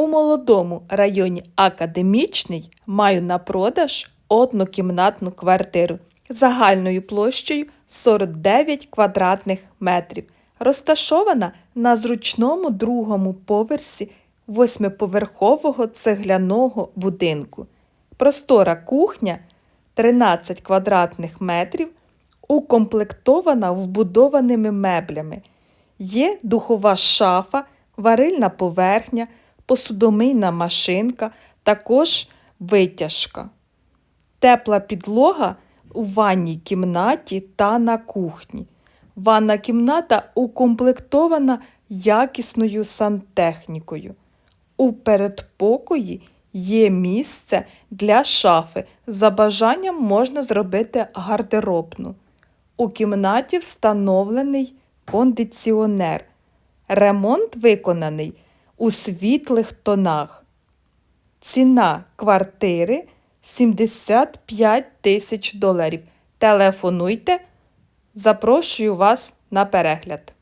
У молодому районі Академічний маю на продаж однокімнатну квартиру загальною площею 49 квадратних метрів. Розташована на зручному другому поверсі восьмиповерхового цегляного будинку. Простора кухня 13 квадратних метрів, укомплектована вбудованими меблями. Є духова шафа, варильна поверхня, посудомийна машинка, також витяжка. Тепла підлога у ванній кімнаті та на кухні. Ванна кімната укомплектована якісною сантехнікою. У передпокої є місце для шафи. За бажанням можна зробити гардеробну. У кімнаті встановлений кондиціонер. Ремонт виконаний у світлих тонах. Ціна квартири 75 тисяч доларів. Телефонуйте. Запрошую вас на перегляд.